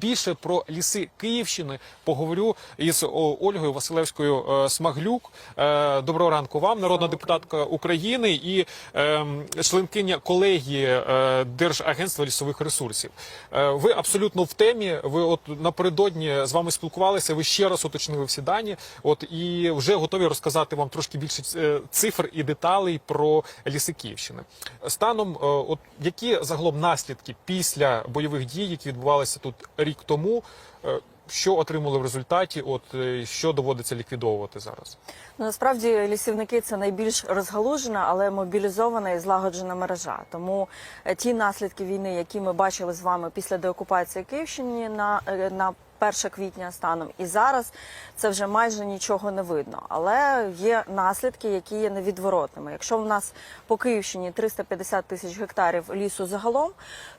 Більше про ліси Київщини поговорю із Ольгою Василевською е, Смаглюк. Е, Доброго ранку вам, народна депутатка України і е, членкиня колегії е, Держагентства лісових ресурсів. Ви абсолютно в темі. Ви от напередодні з вами спілкувалися. Ви ще раз уточнили всі дані. От і вже готові розказати вам трошки більше цифр і деталей про ліси Київщини. Станом, от які загалом наслідки після бойових дій, які відбувалися тут рік тому, е, що отримали в результаті? От е, що доводиться ліквідовувати зараз? Ну, насправді лісівники це найбільш розгалужена, але мобілізована і злагоджена мережа. Тому е, ті наслідки війни, які ми бачили з вами після деокупації Київщини на, на 1 квітня станом і зараз це вже майже нічого не видно. Але є наслідки, які є невідворотними. Якщо в нас по Київщині 350 тисяч гектарів лісу загалом,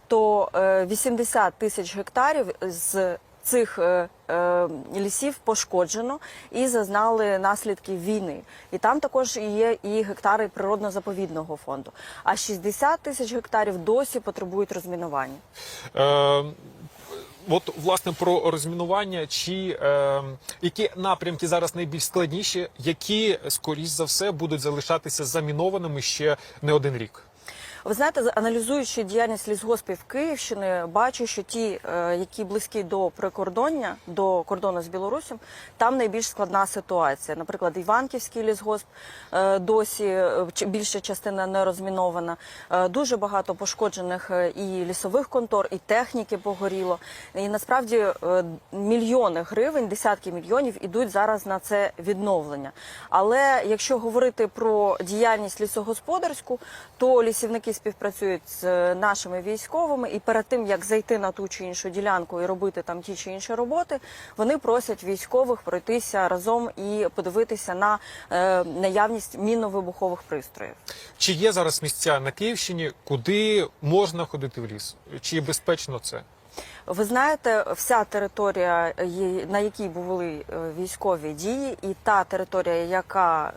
то е, 80 тисяч гектарів з цих е, е, лісів пошкоджено і зазнали наслідків війни. І там також є і гектари природно-заповідного фонду. А 60 тисяч гектарів досі потребують розмінування. Е, От власне про розмінування, чи е, які напрямки зараз найбільш складніші, які скоріш за все будуть залишатися замінованими ще не один рік. Ви знаєте, аналізуючи діяльність лісгоспів Київщини, бачу, що ті, е, які близькі до прикордоння, до кордону з Білорусем, там найбільш складна ситуація. Наприклад, Іванківський лісгосп е, досі е, більша частина не розмінована. Дуже багато пошкоджених і лісових контор, і техніки погоріло. І насправді мільйони гривень, десятки мільйонів ідуть зараз на це відновлення. Але якщо говорити про діяльність лісогосподарську, то лісівники співпрацюють з е, нашими військовими, і перед тим як зайти на ту чи іншу ділянку і робити там ті чи інші роботи, вони просять військових пройтися разом і подивитися на е, наявність мінно-вибухових пристроїв. Чи є зараз місця на Київщині, куди можна ходити в ліс? Чи безпечно це? Ви знаєте, вся територія, на якій були е, військові дії, і та територія, яка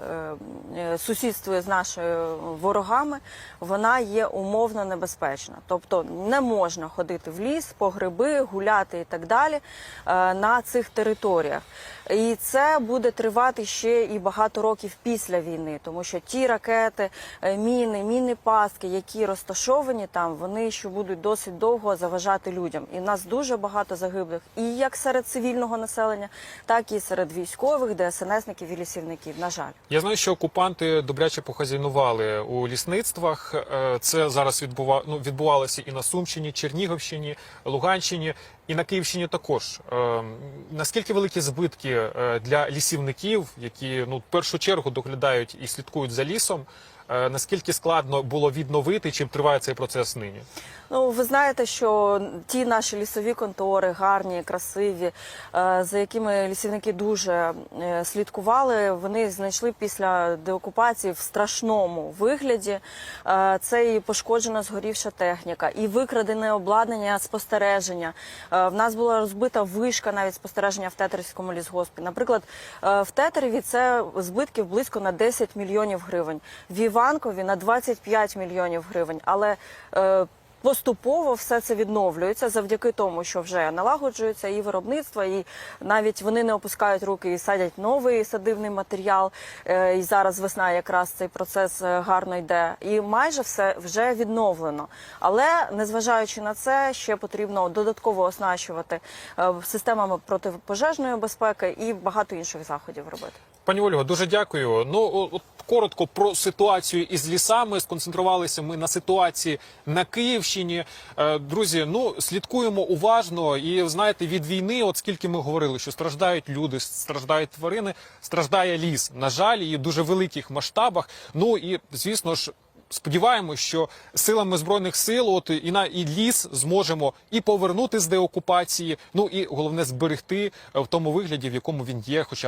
е, сусідствує з нашими ворогами, вона є умовно небезпечна. Тобто не можна ходити в ліс, по гриби, гуляти і так далі е, на цих територіях. І це буде тривати ще і багато років після війни, тому що ті ракети, міни, міни пастки, які розташовані там, вони ще будуть досить довго заважати людям. І в нас дуже багато загиблих, і як серед цивільного населення, так і серед військових, ДСНСників і лісівників. На жаль. Я знаю, що окупанти добряче похазяйнували у лісництвах. Е, Це зараз відбува... ну, відбувалося і на Сумщині, Чернігівщині, Луганщині, і на Київщині також. Е, Наскільки великі збитки е, для лісівників, які ну в першу чергу доглядають і слідкують за лісом? Е, Наскільки складно було відновити, чим триває цей процес нині? Ну, ви знаєте, що ті наші лісові контори, гарні, красиві, е, за якими лісівники дуже е, слідкували, вони знайшли після деокупації в страшному вигляді. Це і пошкоджена згорівша техніка, і викрадене обладнання спостереження. В нас була розбита вишка навіть спостереження в Тетерівському лісгоспі. Наприклад, в Тетереві це збитків близько на 10 мільйонів гривень. Іванкові на 25 мільйонів гривень. Але е, Поступово все це відновлюється завдяки тому, що вже налагоджується і виробництво, і навіть вони не опускають руки і садять новий садивний матеріал. Е, І зараз весна якраз цей процес е, гарно йде. І майже все вже відновлено. Але незважаючи на це, ще потрібно додатково оснащувати е, системами протипожежної безпеки і багато інших заходів робити. Пані Ольго, дуже дякую. Ну от коротко про ситуацію із лісами. Сконцентрувалися ми на ситуації на Київщині. Е, Друзі, ну слідкуємо уважно. І знаєте, від війни, от скільки ми говорили, що страждають люди, страждають тварини, страждає ліс. На жаль, і в дуже великих масштабах. Ну і звісно ж. Сподіваємось, що силами збройних сил, от і на і ліс зможемо і повернути з деокупації, ну і головне зберегти в тому вигляді, в якому він є, хоча